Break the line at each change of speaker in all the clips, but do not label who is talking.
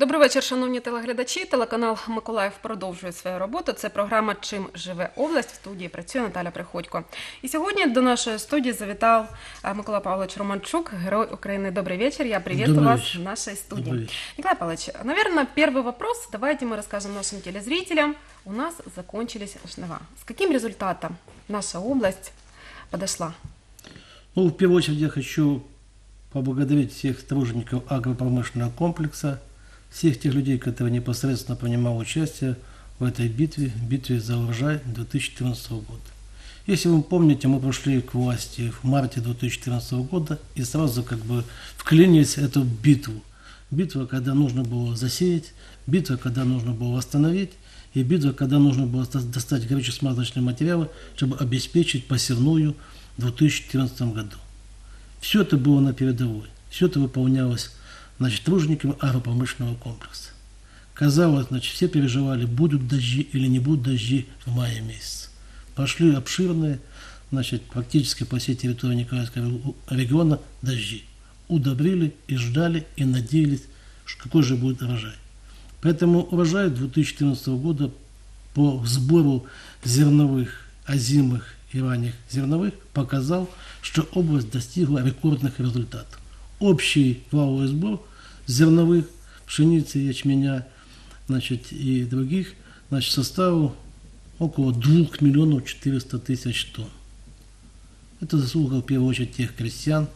Добрий вечір, шановні телеглядачі. Телеканал Миколаїв продовжує свою роботу. Це програма Чим живе область. В студії працює Наталя Приходько. І сьогодні до нашої студії завітав е, Микола Павлович Романчук, герой України. Добрий вечір. Я приветствую
Добрый
вас
вечер.
в нашей студии.
Добрый вечер.
Николай Павлович, наверное, первый вопрос. Давайте мы расскажем нашим телезрителям. У нас закончились жнива. С каким результатом наша область подошла?
Ну, в первую очередь я хочу поблагодарить всех тружеников агропромышленного комплекса, всех тех людей, которые непосредственно принимали участие в этой битве, битве за урожай 2014 года. Если вы помните, мы пришли к власти в марте 2014 года и сразу как бы вклинились в эту битву. Битва, когда нужно было засеять, битва, когда нужно было восстановить, и битва, когда нужно было ста- достать горюче-смазочные материалы, чтобы обеспечить посевную в 2014 году. Все это было на передовой. Все это выполнялось значит, тружениками агропромышленного комплекса. Казалось, значит, все переживали, будут дожди или не будут дожди в мае месяце. Пошли обширные, значит, практически по всей территории Николаевского региона дожди. Удобрили и ждали, и надеялись, какой же будет урожай. Поэтому урожай 2014 года по сбору зерновых, озимых и ранних зерновых показал, что область достигла рекордных результатов. Общий валовый сбор зерновых, пшеницы, ячменя значит, и других значит, составил около 2 миллионов 400 тысяч тонн. Это заслуга, в первую очередь, тех крестьян,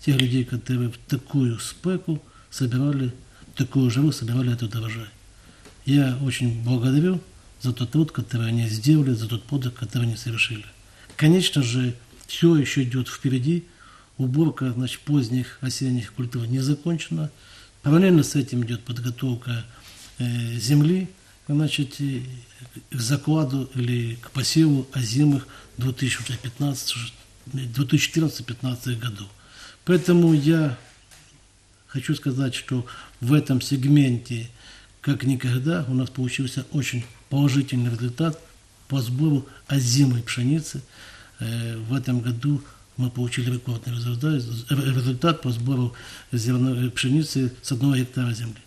тех людей, которые в такую спеку собирали, в такую жару собирали этот урожай. Я очень благодарю за тот труд, который они сделали, за тот подвиг, который они совершили. Конечно же, все еще идет впереди. Уборка значит, поздних осенних культур не закончена. Параллельно с этим идет подготовка э, земли значит, к закладу или к посеву озимых 2014-2015 году. Поэтому я хочу сказать, что в этом сегменте, как никогда, у нас получился очень положительный результат по сбору озимой пшеницы. Э, В этом году мы получили рекордный результат, результат по сбору зерновой пшеницы с одного гектара земли.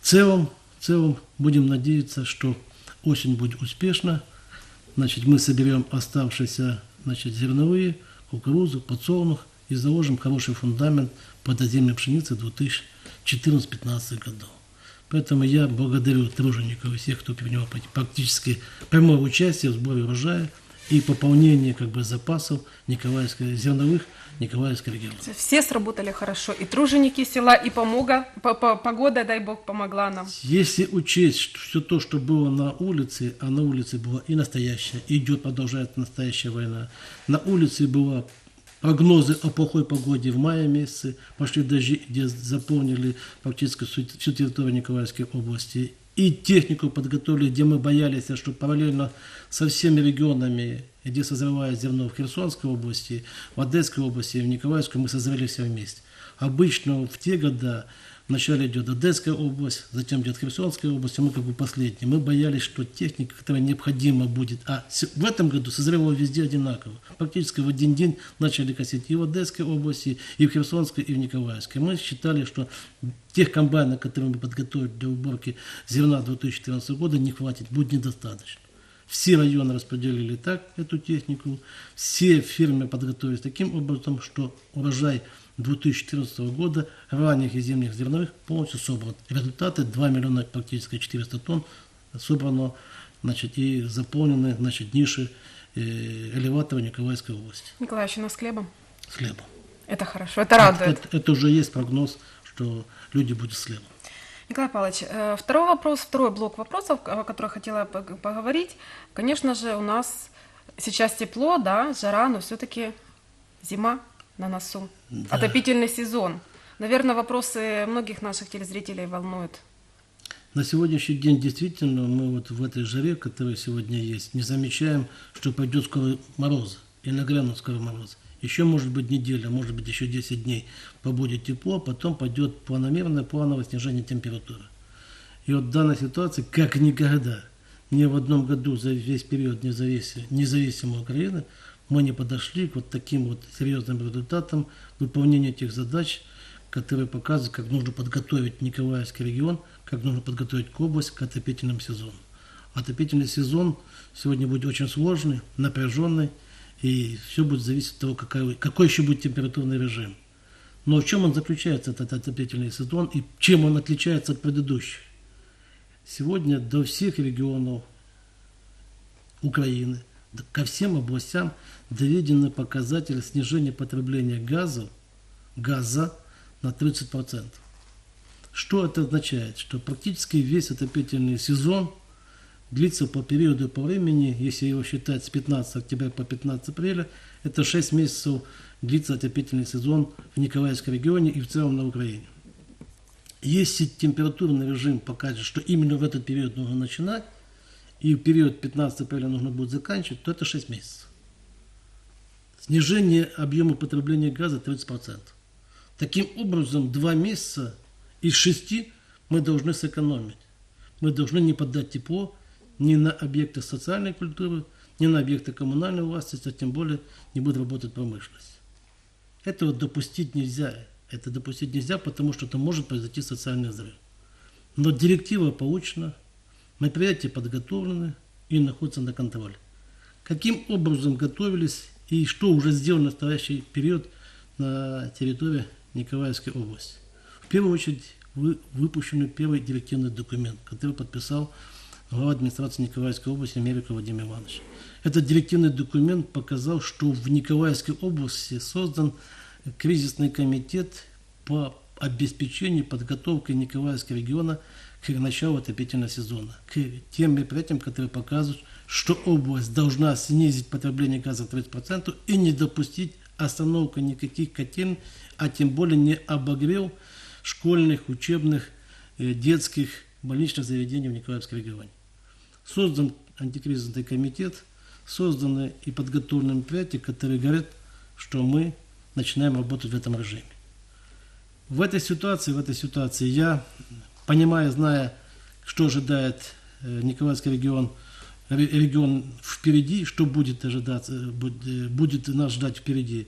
В целом, в целом будем надеяться, что осень будет успешна. Значит, мы соберем оставшиеся значит, зерновые, кукурузу, подсолнух и заложим хороший фундамент под озимой пшеницы 2014-2015 годов. Поэтому я благодарю тружеников и всех, кто принял практически прямое участие в сборе урожая и пополнении как бы, запасов Николаевской, зерновых Николаевского региона.
Все сработали хорошо. И труженики села, и помога, по- по- погода, дай бог, помогла нам.
Если учесть что все то, что было на улице, а на улице была и настоящая, и идет, продолжает настоящая война, на улице была прогнозы о плохой погоде в мае месяце, пошли дожди, где заполнили практически всю территорию Николаевской области, и технику подготовили, где мы боялись, что параллельно со всеми регионами, где созревает зерно в Херсонской области, в Одесской области, в Николаевской, мы созрели все вместе. Обычно в те года вначале идет Одесская область, затем идет Херсонская область, а мы как бы последние. Мы боялись, что техника, которая необходима будет, а в этом году созревала везде одинаково. Практически в один день начали косить и в Одесской области, и в Херсонской, и в Николаевской. Мы считали, что тех комбайнов, которые мы подготовили для уборки зерна 2014 года, не хватит, будет недостаточно. Все районы распределили так эту технику, все фирмы подготовились таким образом, что урожай 2014 года ранних и зимних зерновых полностью собран. Результаты 2 миллиона практически 400 тонн собрано значит, и заполнены значит, ниши э, элеватора Николаевской области
Николаевич, у нас с хлебом?
с хлебом.
Это хорошо, это радует.
Это, это уже есть прогноз, что люди будут с хлебом.
Николай Павлович, э, второй вопрос, второй блок вопросов, о которых хотела пог- поговорить. Конечно же, у нас сейчас тепло, да, жара, но все-таки зима на носу.
Да.
Отопительный сезон. Наверное, вопросы многих наших телезрителей волнуют.
На сегодняшний день действительно мы вот в этой жаре, которая сегодня есть, не замечаем, что пойдет скоро мороз. И нагрянут скоро мороз. Еще может быть неделя, может быть еще 10 дней побудет тепло, потом пойдет планомерное плановое снижение температуры. И вот в данной ситуации, как никогда, ни в одном году за весь период независимой, независимой Украины мы не подошли к вот таким вот серьезным результатам выполнения этих задач, которые показывают, как нужно подготовить Николаевский регион, как нужно подготовить область к отопительному сезону. Отопительный сезон сегодня будет очень сложный, напряженный, и все будет зависеть от того, какой, какой еще будет температурный режим. Но в чем он заключается, этот отопительный сезон, и чем он отличается от предыдущих? Сегодня до всех регионов Украины, ко всем областям доведены показатели снижения потребления газа, газа на 30%. Что это означает? Что практически весь отопительный сезон длится по периоду по времени, если его считать с 15 октября по 15 апреля, это 6 месяцев длится отопительный сезон в Николаевском регионе и в целом на Украине. Если температурный режим покажет, что именно в этот период нужно начинать, и период 15 апреля нужно будет заканчивать, то это 6 месяцев. Снижение объема потребления газа 30%. Таким образом, 2 месяца из 6 мы должны сэкономить. Мы должны не поддать тепло ни на объекты социальной культуры, ни на объекты коммунальной власти, а тем более не будет работать промышленность. Этого допустить нельзя. Это допустить нельзя, потому что это может произойти социальный взрыв. Но директива получена, мероприятия подготовлены и находятся на контроле. Каким образом готовились и что уже сделано в настоящий период на территории Николаевской области? В первую очередь вы, выпущен первый директивный документ, который подписал глава администрации Николаевской области Мериков Владимир Иванович. Этот директивный документ показал, что в Николаевской области создан кризисный комитет по обеспечению подготовки Николаевского региона к началу отопительного сезона, к тем мероприятиям, которые показывают, что область должна снизить потребление газа в 30% и не допустить остановки никаких котель, а тем более не обогрев школьных, учебных, э, детских, больничных заведений в Николаевском регионе. Создан антикризисный комитет, созданы и подготовлены мероприятия, которые говорят, что мы начинаем работать в этом режиме. В этой ситуации, в этой ситуации я, понимая, зная, что ожидает э, Николаевский регион, регион впереди, что будет ожидаться, э, будет нас ждать впереди,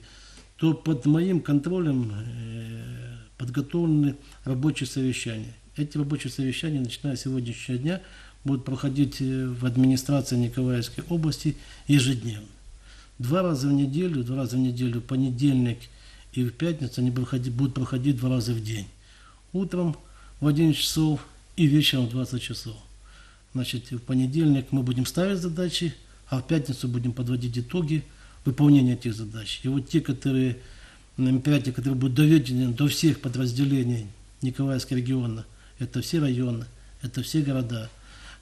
то под моим контролем э, подготовлены рабочие совещания. Эти рабочие совещания, начиная с сегодняшнего дня, будут проходить в администрации Николаевской области ежедневно. Два раза в неделю, два раза в неделю, понедельник и в пятницу они будут проходить два раза в день. Утром в 11 часов и вечером в 20 часов. Значит, в понедельник мы будем ставить задачи, а в пятницу будем подводить итоги выполнения этих задач. И вот те, которые, мероприятия, которые будут доведены до всех подразделений Николаевского региона, это все районы, это все города.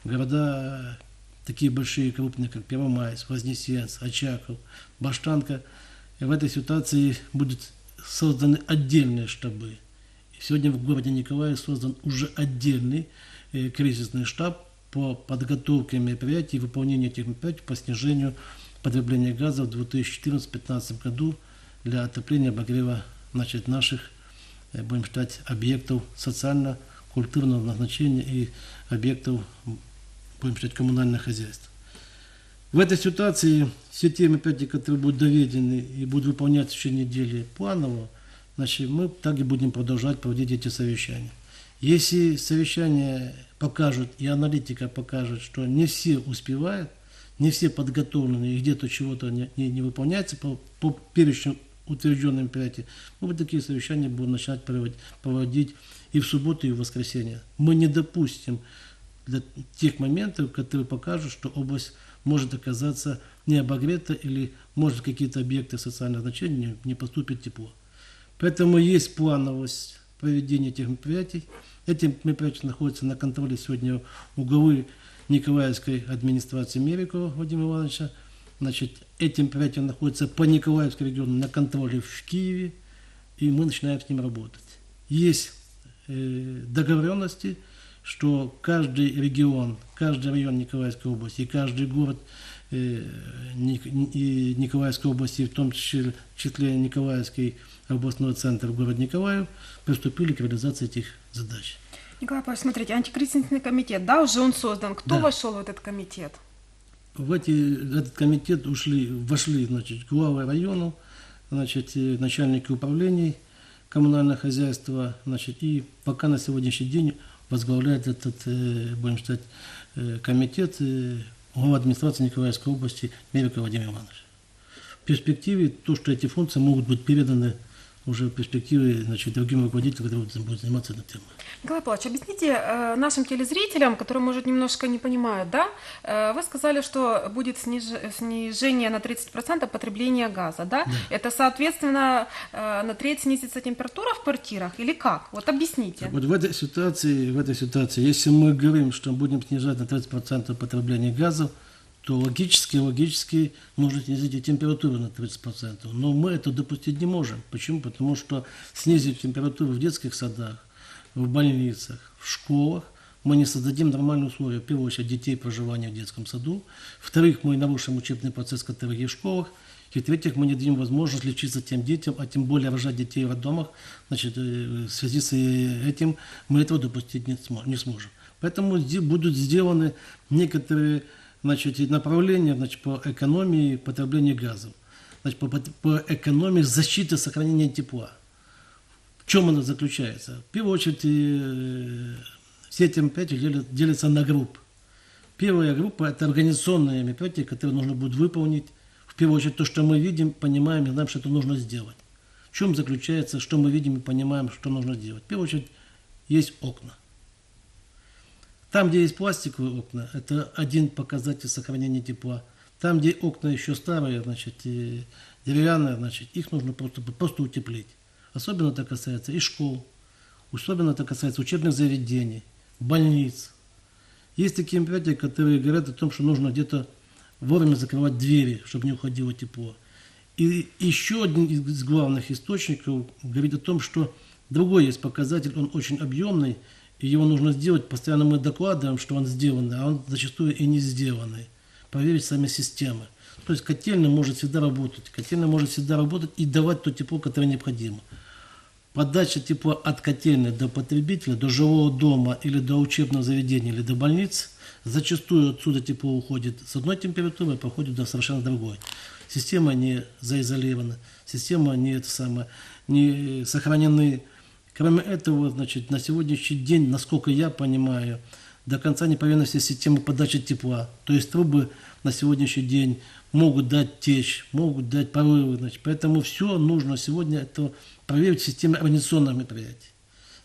Города такие большие, крупные, как Первомайск, Вознесенск, Очаков, Баштанка. И в этой ситуации будут созданы отдельные штабы. Сегодня в городе Николаев создан уже отдельный э, кризисный штаб по подготовке мероприятий и выполнению этих мероприятий по снижению потребления газа в 2014-2015 году для отопления обогрева значит, наших, э, будем считать, объектов социально-культурного назначения и объектов будем считать, коммунальное хозяйство. В этой ситуации все те мероприятия, которые будут доведены и будут выполняться в течение недели планово, значит, мы так и будем продолжать проводить эти совещания. Если совещания покажут и аналитика покажет, что не все успевают, не все подготовлены и где-то чего-то не, не, не выполняется по, по перечню утвержденным мероприятий, мы такие совещания будем начинать проводить, проводить и в субботу, и в воскресенье. Мы не допустим для тех моментов, которые покажут, что область может оказаться не обогрета или может какие-то объекты социального значения не поступит тепло. Поэтому есть плановость проведения этих мероприятий. Эти мероприятия находятся на контроле сегодня у главы Николаевской администрации Мерикова Владимира Ивановича. Значит, эти мероприятия находятся по Николаевскому региону на контроле в Киеве, и мы начинаем с ним работать. Есть э, договоренности, что каждый регион, каждый район Николаевской области и каждый город и Николаевской области, в том числе, Николаевский областной центр город Николаев, приступили к реализации этих задач.
Николай Павлович, смотрите, антикризисный комитет, да, уже он создан. Кто
Да.
вошел в этот комитет?
В, эти, в этот комитет ушли, вошли значит, главы районов, значит, начальники управлений, коммунальное хозяйство, значит, и пока на сегодняшний день возглавляет этот, э, будем считать, э, комитет э, глава администрации Николаевской области Мерика Владимир Иванович. В перспективе то, что эти функции могут быть переданы уже в перспективе значит, другим руководителям, которые будут заниматься этой темой.
Николай Павлович, объясните э, нашим телезрителям, которые, может, немножко не понимают, да? Э, вы сказали, что будет сниж- снижение на 30% потребления газа, да? Это, соответственно, э, на треть снизится температура в квартирах или как? Вот объясните.
Так вот в этой ситуации, в этой ситуации, если мы говорим, что будем снижать на 30% потребление газов, то логически, логически нужно снизить температуру на 30%. Но мы это допустить не можем. Почему? Потому что снизить температуру в детских садах, в больницах, в школах мы не создадим нормальные условия, в первую очередь, детей проживания в детском саду. В-вторых, мы нарушим учебный процесс, который есть в школах. И в-третьих, мы не дадим возможность лечиться тем детям, а тем более рожать детей в роддомах. Значит, э, в связи с э, этим мы этого допустить не смо- не сможем. Поэтому будут сделаны некоторые значит, направления значит, по экономии потребления газов, значит, по, по экономии защиты сохранения тепла. В чем она заключается? В первую очередь, э, все эти мероприятия делят- делятся на группы. Первая группа – это организационные мероприятия, которые нужно будет выполнить. В первую очередь, то, что мы видим, понимаем и знаем, что это нужно сделать. В чем заключается, что мы видим и понимаем, что нужно сделать. В первую очередь, есть окна. Там, где есть пластиковые окна, это один показатель сохранения тепла. Там, где окна еще старые, значит, и деревянные, значит, их нужно просто, просто утеплить. Особенно это касается и школ, особенно это касается учебных заведений, больниц. Есть такие мероприятия, которые говорят о том, что нужно где-то вовремя закрывать двери, чтобы не уходило тепло. И еще один из главных источников говорит о том, что другой есть показатель, он очень объемный, и его нужно сделать. Постоянно мы докладываем, что он сделанный, а он зачастую и не сделанный. Проверить сами системы. То есть котельная может всегда работать. Котельная может всегда работать и давать то тепло, которое необходимо. Подача тепла от котельной до потребителя, до жилого дома или до учебного заведения или до больниц, зачастую отсюда тепло уходит с одной температуры, а проходит до совершенно другой. Система не заизолирована, система не, это самое, не сохранены. Кроме этого, значит, на сегодняшний день, насколько я понимаю, до конца не вся система подачи тепла. То есть трубы на сегодняшний день могут дать течь, могут дать порывы. Значит, поэтому все нужно сегодня это проверить в системе организационных мероприятий.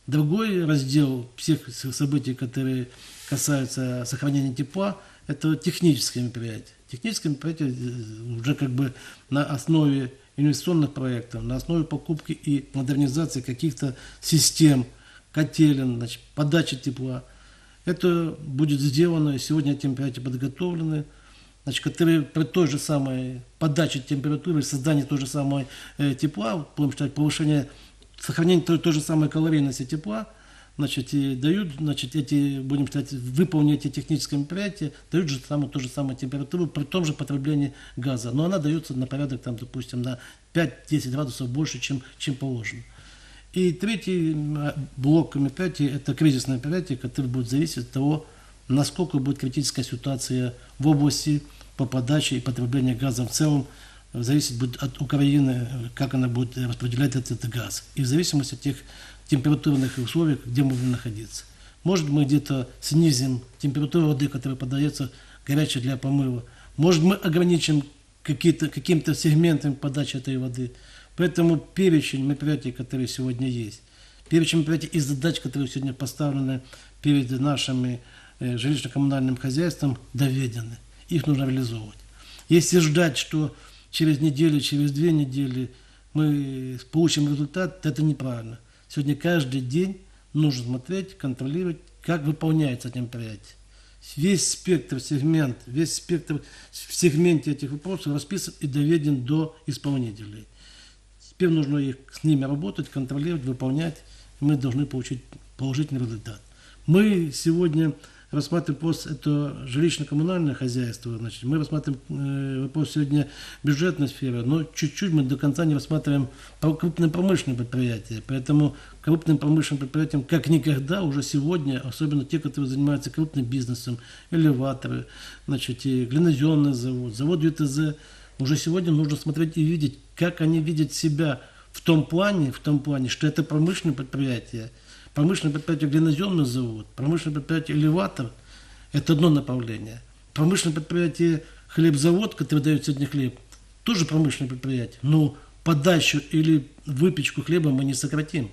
Другой раздел всех событий, которые касаются сохранения тепла, это технические мероприятия. Технические мероприятия э, уже как бы на основе инвестиционных проектов, на основе покупки и модернизации каких-то систем, котелен, значит, подачи тепла. Это будет сделано, сегодня эти мероприятия подготовлены, значит, которые при той же самой подаче температуры, создании той же самой э, тепла, будем считать, повышение, сохранение той, той же самой калорийности тепла, значит, и дают, значит, эти, будем считать, выполнить эти технические мероприятия, дают же самую, ту же самую температуру при том же потреблении газа. Но она дается на порядок, там, допустим, на 5-10 градусов больше, чем, чем положено. И третий блок мероприятий – это кризисное мероприятие, которое будет зависеть от того, насколько будет критическая ситуация в области по подаче и потреблению газа в целом, зависит будет от Украины, как она будет распределять этот, газ. И в зависимости от тех температурных условий, где мы будем находиться. Может, мы где-то снизим температуру воды, которая подается горячей для помыва. Может, мы ограничим каким-то сегментом подачи этой воды. Поэтому перечень мероприятий, которые сегодня есть, перечень мероприятий и задач, которые сегодня поставлены перед нашими э, жилищно-коммунальным хозяйством, доведены. Их нужно реализовывать. Если ждать, что через неделю, через две недели мы получим результат, это неправильно. Сегодня каждый день нужно смотреть, контролировать, как выполняется это мероприятие. Весь спектр, сегмент, весь спектр в сегменте этих вопросов расписан и доведен до исполнителей. Теперь нужно их, с ними работать, контролировать, выполнять, и мы должны получить положительный результат. Мы сегодня рассматриваем вопрос, это жилищно-коммунальное хозяйство, значит, мы рассматриваем э, вопрос сегодня бюджетной сферы, но чуть-чуть мы до конца не рассматриваем крупные промышленные предприятия. Поэтому крупным промышленным предприятиям как никогда уже сегодня, особенно те, которые занимаются крупным бизнесом, элеваторы, значит, и глиноземный завод, завод ЮТЗ, уже сегодня нужно смотреть и видеть, как они видят себя в том плане, в том плане, что это промышленное предприятие, промышленное предприятие глиноземный завод, промышленное предприятие элеватор – это одно направление. Промышленное предприятие хлебзавод, который дает сегодня хлеб, тоже промышленное предприятие. Но подачу или выпечку хлеба мы не сократим.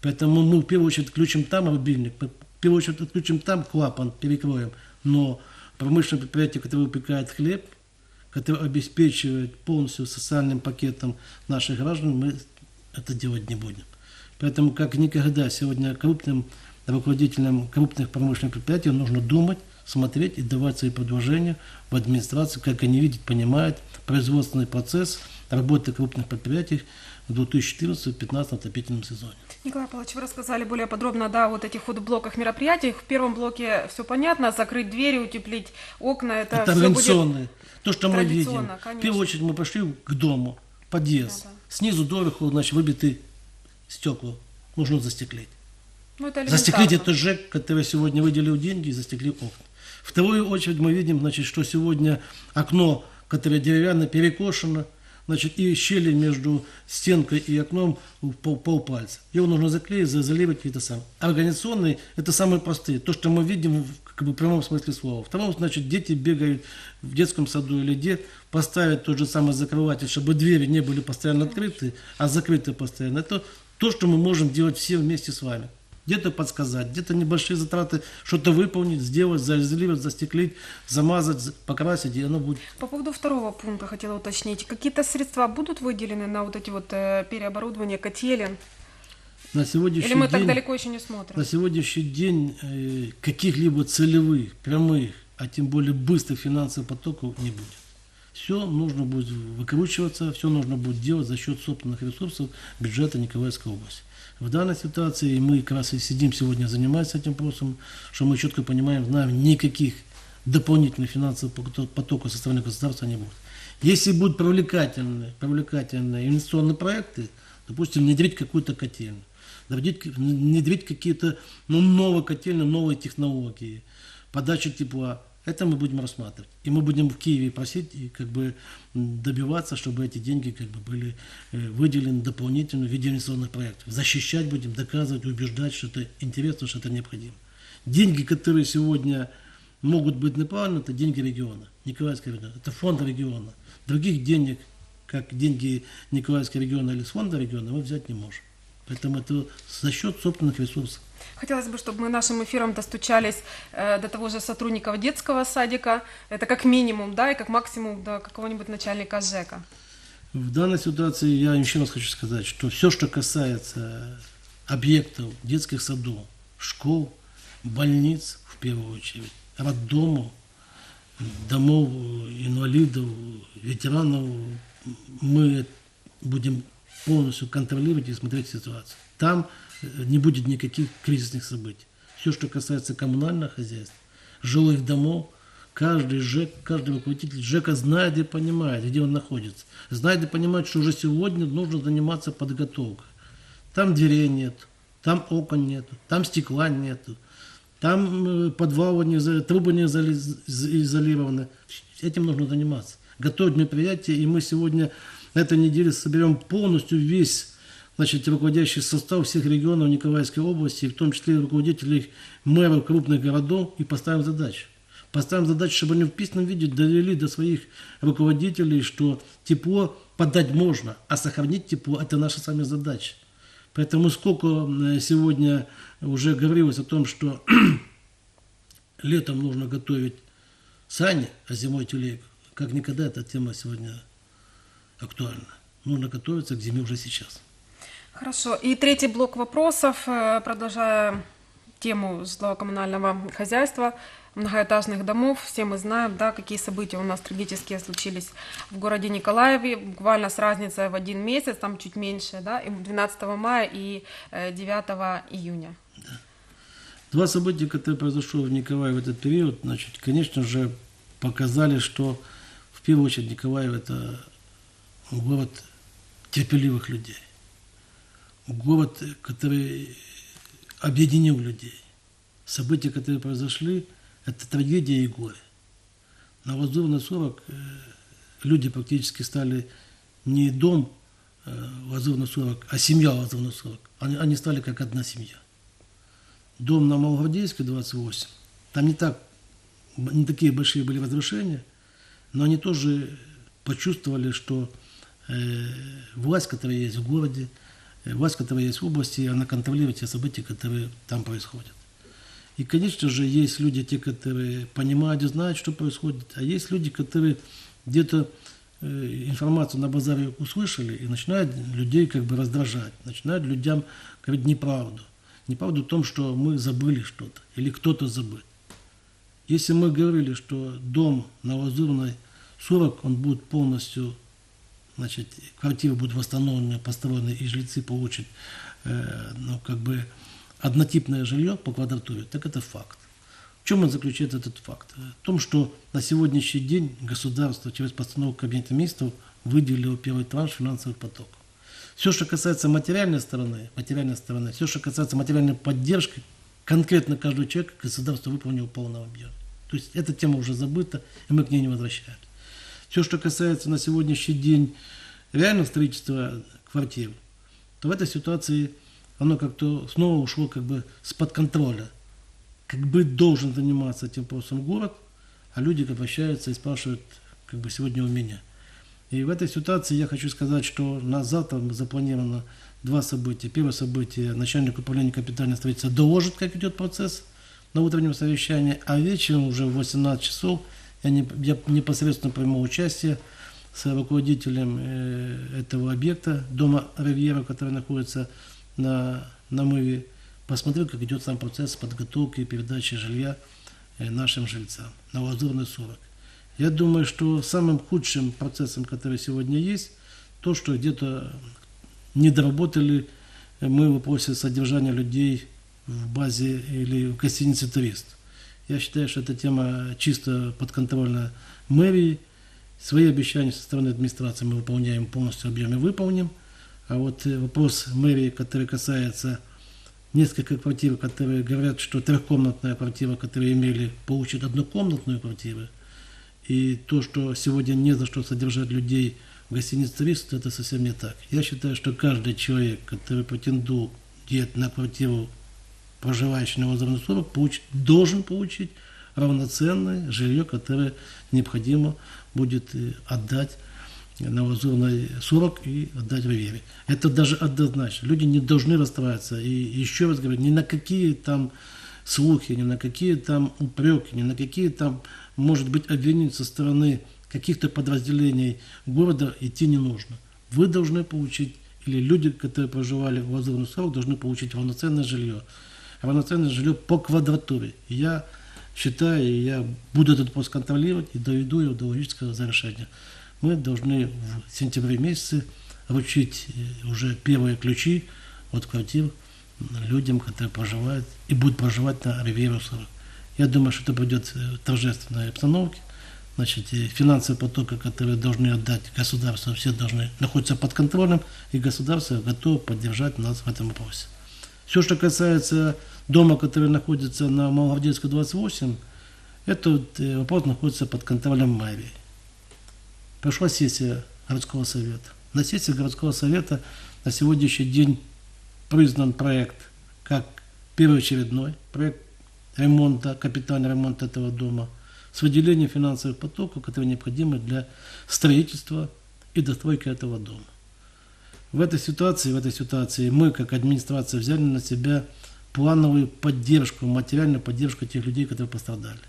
Поэтому мы в первую очередь включим там рубильник, в первую очередь отключим там клапан, перекроем. Но промышленное предприятие, которое выпекает хлеб, которое обеспечивает полностью социальным пакетом наших граждан, мы это делать не будем. Поэтому как никогда сегодня крупным руководителям крупных промышленных предприятий нужно думать, смотреть и давать свои предложения в администрацию, как они видят, понимают производственный процесс работы крупных предприятий в 2014-2015 отопительном сезоне.
Николай Павлович, вы рассказали более подробно да, о вот этих вот блоках мероприятий. В первом блоке все понятно, закрыть двери, утеплить окна, это,
Это
все будет...
То, что мы видим.
Традиционно,
В
конечно.
первую очередь мы пошли к дому, подъезд.
Да, да.
Снизу доверху, значит, выбиты стекла. Нужно застеклить.
Ну, это
Застеклить
элементарно.
это ЖЭК, который сегодня выделил деньги и застеклил окна. В вторую очередь мы видим, значит, что сегодня окно, которое деревянное, перекошено, значит, и щели между стенкой и окном в пол, полпальца. Его нужно заклеить, заизолировать и это самое. Организационные – это самые простые. То, что мы видим в как бы, прямом смысле слова. Втором, значит, дети бегают в детском саду или где, поставят тот же самый закрыватель, чтобы двери не были постоянно открыты, а закрыты постоянно. Это то, что мы можем делать все вместе с вами. Где-то подсказать, где-то небольшие затраты, что-то выполнить, сделать, заизолировать, застеклить, замазать, за- покрасить, и оно будет
По поводу второго пункта хотела уточнить. Какие-то средства будут выделены на вот эти вот э, переоборудование котелен?
на сегодняшний
Или мы так
день.
далеко еще не смотрим?
На сегодняшний день э, каких-либо целевых, прямых, а тем более быстрых финансовых потоков не будет. Все нужно будет выкручиваться, все нужно будет делать за счет собственных ресурсов бюджета Николаевской области. В данной ситуации мы как раз и сидим сегодня, занимаемся этим вопросом, что мы четко понимаем, знаем, никаких дополнительных финансовых поток- потоков со стороны государства не будет. Если будут привлекательные, привлекательные инвестиционные проекты, допустим, внедрить какую-то котельную, внедрить, какие-то ну, новые котельные, новые технологии, подача тепла, это мы будем рассматривать. И мы будем в Киеве просить и как бы добиваться, чтобы эти деньги как бы были э, выделены дополнительно в виде инвестиционных проектов. Защищать будем, доказывать, убеждать, что это интересно, что это необходимо. Деньги, которые сегодня могут быть направлены, это деньги региона, Николаевского региона, это фонд региона. Других денег, как деньги Николаевского региона или с фонда региона, мы взять не можем. Поэтому это за счет собственных ресурсов.
Хотелось бы, чтобы мы нашим эфиром достучались э, до того же сотрудников детского садика. Это как минимум, да, и как максимум до какого-нибудь начальника ЖЭКа.
В данной ситуации я еще раз хочу сказать, что все, что касается объектов детских садов, школ, больниц, в первую очередь, роддомов, домов инвалидов, ветеранов, мы будем полностью контролировать и смотреть ситуацию. Там э, не будет никаких кризисных событий. Все, что касается коммунального хозяйства, жилых домов, каждый ЖЭК, каждый руководитель ЖЭКа знает и понимает, где он находится. Знает и понимает, что уже сегодня нужно заниматься подготовкой. Там дверей нет, там окон нет, там стекла нету, там э, подвалы не, трубы не изоли- из- изолированы. Этим нужно заниматься. Готовить мероприятие, и мы сегодня на этой неделе соберем полностью весь значит, руководящий состав всех регионов Николаевской области, в том числе руководителей мэров крупных городов, и поставим задачу. Поставим задачу, чтобы они в письменном виде довели до своих руководителей, что тепло подать можно, а сохранить тепло – это наша с вами задача. Поэтому сколько сегодня уже говорилось о том, что летом нужно готовить сани, а зимой телегу. Как никогда эта тема сегодня актуальна. Нужно готовиться к зиме уже сейчас.
Хорошо. И третий блок вопросов, э, продолжая тему жилого-коммунального хозяйства, многоэтажных домов. Все мы знаем, да, какие события у нас трагические случились в городе Николаеве, буквально с разницей в один месяц, там чуть меньше, да, и 12 мая и э, 9 июня.
Два события, которые произошло в Николаеве в этот период, значит, конечно же, показали, что в первую очередь Николаев это город терпеливых людей. Город, который объединил людей. События, которые произошли, это трагедия и горе. На Лазурной 40 э, люди практически стали не дом э, Лазурный 40, а семья Лазурный 40, они, они стали как одна семья. Дом на Малгвардейской 28, там не так, не такие большие были разрушения, но они тоже почувствовали, что э, власть, которая есть в городе, э, власть, которая есть в области, она контролирует те события, которые там происходят. И, конечно же, есть люди, те, которые понимают и знают, что происходит, а есть люди, которые где-то э, информацию на базаре услышали и начинают людей как бы раздражать, начинают людям говорить неправду. Неправду в том, что мы забыли что-то или кто-то забыл. Если мы говорили, что дом на Лазурной 40, он будет полностью, значит, квартиры будут восстановлены, построены, и жильцы получат, э, ну, как бы, однотипное жилье по квадратуре, так это факт. В чем он заключает этот факт? В том, что на сегодняшний день государство через постановку Кабинета министров выделило первый транш финансовых потоков. Все, что касается материальной стороны, материальной стороны, все, что касается материальной поддержки, конкретно каждого человека государство выполнило в полном. То есть эта тема уже забыта, и мы к ней не возвращаемся. Все, что касается на сегодняшний день реального строительства квартир, то в этой ситуации оно как-то снова ушло как бы с-под контроля. Как бы должен заниматься этим вопросом город, а люди обращаются и спрашивают, как бы сегодня у меня. И в этой ситуации я хочу сказать, что на завтра запланировано два события. Первое событие, начальник управления капитального строительства доложит, как идет процесс на утреннем совещании, а вечером уже в 18 часов я, не, я непосредственно приму участие с руководителем э, этого объекта, дома Ривьера, который находится на намыве, посмотрел, как идет сам процесс подготовки и передачи жилья э, нашим жильцам на Лазурный 40. Я думаю, что самым худшим процессом, который сегодня есть, то, что где-то не доработали мы в вопросе содержания людей в базе или в гостинице «Турист». Я считаю, что эта тема чисто подконтрольна мэрии. Свои обещания со стороны администрации мы выполняем полностью объеме выполним. А вот э, вопрос мэрии, который касается нескольких квартир, которые говорят, что трехкомнатная квартира, которые имели, получит однокомнатную квартиру. И то, что сегодня не за что содержать людей в гостинице турист, это совсем не так. Я считаю, что каждый человек, который претендует на квартиру проживающий на возрастной 40, получит, должен получить равноценное жилье, которое необходимо будет э, отдать на Лазурной 40 и отдать в Ривере. Это даже однозначно. Люди не должны расстраиваться. И еще раз говорю, ни на какие там слухи, ни на какие там упреки, ни на какие там, может быть, обвинения со стороны каких-то подразделений города идти не нужно. Вы должны получить, или люди, которые проживали в Лазурной 40, должны получить равноценное жилье равноценное жилье по квадратуре. Я считаю, я буду этот вопрос контролировать и доведу его до логического завершения. Мы должны в сентябре месяце вручить э, уже первые ключи от квартир людям, которые проживают и будут проживать на Ривьеру 40. Я думаю, что это будет в торжественной обстановке. Значит, финансовые потоки, которые должны отдать государство, все должны находиться под контролем, и государство готово поддержать нас в этом вопросе. Все, что касается дома, который находится на Малгвардейской 28, этот э, вопрос находится под контролем мэрии. Прошла сессия городского совета. На сессии городского совета на сегодняшний день признан проект как первоочередной, проект ремонта, капитального ремонта этого дома с выделением финансовых потоков, которые необходимы для строительства и достройки этого дома. В этой ситуации, в этой ситуации мы, как администрация, взяли на себя плановую поддержку, материальную поддержку тех людей, которые пострадали.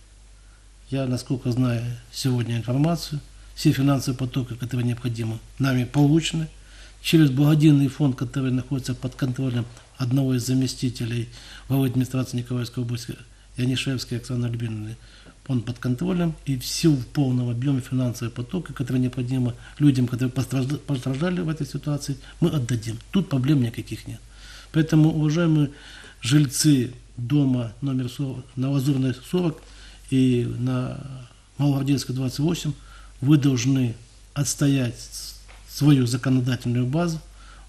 Я, насколько знаю сегодня информацию, все финансовые потоки, которые необходимы, нами получены. Через благоденный фонд, который находится под контролем одного из заместителей главы администрации Николаевской области, Янишевской Оксаны Альбиновны, он под контролем, и всю в полном объеме финансовые потоки, которые необходимы людям, которые пострадали в этой ситуации, мы отдадим. Тут проблем никаких нет. Поэтому, уважаемые жильцы дома номер 40, на Лазурной 40 и на Малогвардейской 28, вы должны отстоять свою законодательную базу,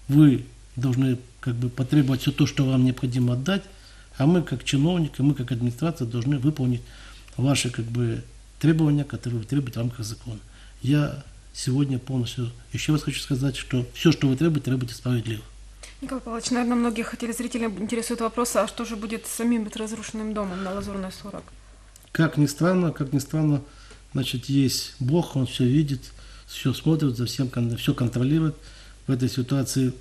вы должны как бы потребовать все то, что вам необходимо отдать, а мы как чиновники, мы как администрация должны выполнить ваши как бы требования, которые вы требуете в рамках закона. Я сегодня полностью. Еще раз хочу сказать, что все, что вы требуете, требуйте справедливо.
Николай Павлович, наверное, многих телезрителей интересует вопрос, а что же будет с самим разрушенным домом на Лазурной 40?
Как ни странно, как ни странно, значит, есть Бог, Он все видит, все смотрит, за всем, все контролирует. В этой ситуации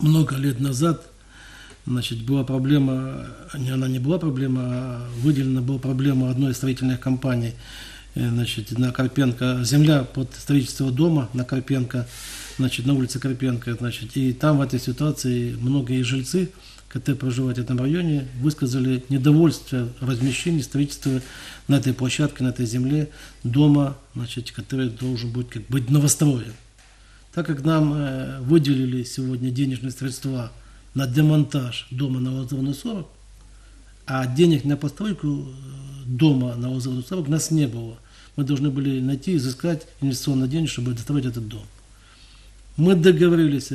много лет назад, значит, была проблема, не она не была проблема, а выделена была проблема одной из строительных компаний, значит, на Карпенко, земля под строительство дома на Карпенко, значит, на улице Карпенко, значит, и там в этой ситуации многие жильцы, которые проживают в этом районе, высказали недовольство размещения строительства на этой площадке, на этой земле дома, значит, который должен быть как быть новостроен. Так как нам э, выделили сегодня денежные средства на демонтаж дома на Лазурной 40, а денег на постройку э, дома на Лазурной 40 у нас не было. Мы должны были найти, изыскать инвестиционные деньги, чтобы достроить этот дом. Мы договорились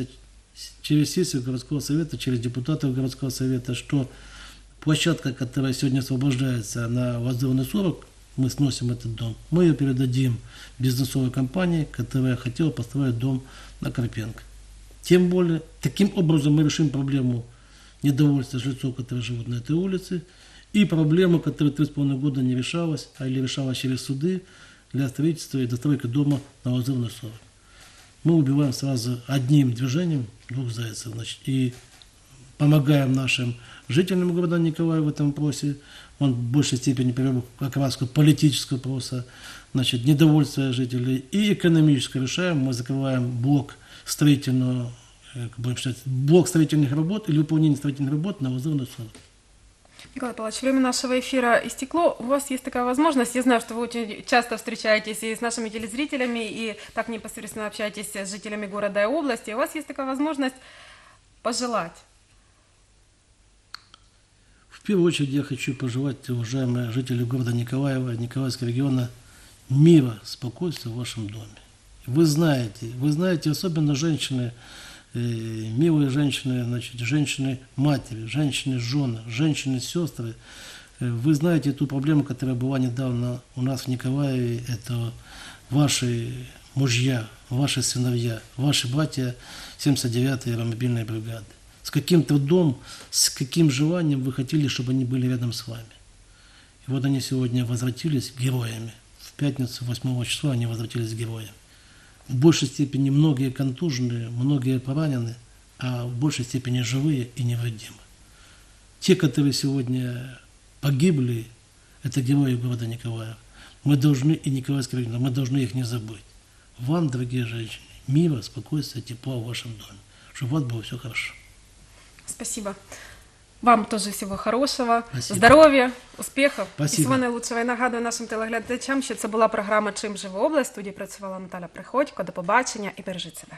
через сессию городского совета, через депутатов городского совета, что площадка, которая сегодня освобождается на Лазурной 40, мы сносим этот дом, мы ее передадим бизнесовой компании, которая хотела построить дом на Карпенко. Тем более, таким образом мы решим проблему недовольства жильцов, которые живут на этой улице, и проблему, которая три с половиной года не решалась, а или решалась через суды для строительства и достройки дома на Лазурной 40. Мы убиваем сразу одним движением двух зайцев, значит, и помогаем нашим жителям города Николая в этом вопросе. Он в большей степени привел к политического вопроса, значит, недовольство жителей и экономическое решаем. Мы закрываем блок строительного, э, как будем считать, блок строительных работ или выполнение строительных работ на Лазурной 40.
Николай Павлович, время нашего эфира истекло. У вас есть такая возможность. Я знаю, что вы очень часто встречаетесь и с нашими телезрителями, и так непосредственно общаетесь с жителями города и области. У вас есть такая возможность пожелать.
В первую очередь я хочу пожелать, уважаемые жители города Николаева, Николаевского региона, мира, спокойствия в вашем доме. Вы знаете, вы знаете, особенно женщины, милые женщины, значит, женщины-матери, женщины-жены, женщины-сестры, э, вы знаете ту проблему, которая была недавно у нас в Николаеве, это ваши мужья, ваши сыновья, ваши братья 79-й аэромобильной бригады. С каким трудом, с каким желанием вы хотели, чтобы они были рядом с вами. И вот они сегодня возвратились героями. В пятницу, 8 числа, они возвратились героями. В большей степени многие контуженные, многие поранены, а в большей степени живые и невредимы. Те, которые сегодня погибли, это герои города Николаев. Мы должны, и Николаевского района, мы должны их не забыть. Вам, дорогие женщины, мира, спокойствия, тепла в вашем доме. Чтобы у вас было все хорошо.
Спасибо. Вам тоже всього хорошого,
Спасибо.
здоров'я, успіхів і
Спасибо.
вами найкращого. Я нагадую нашим телеглядачам, що це була програма Чим живе область. Тоді працювала Наталя Приходько. До побачення і бережіть себе.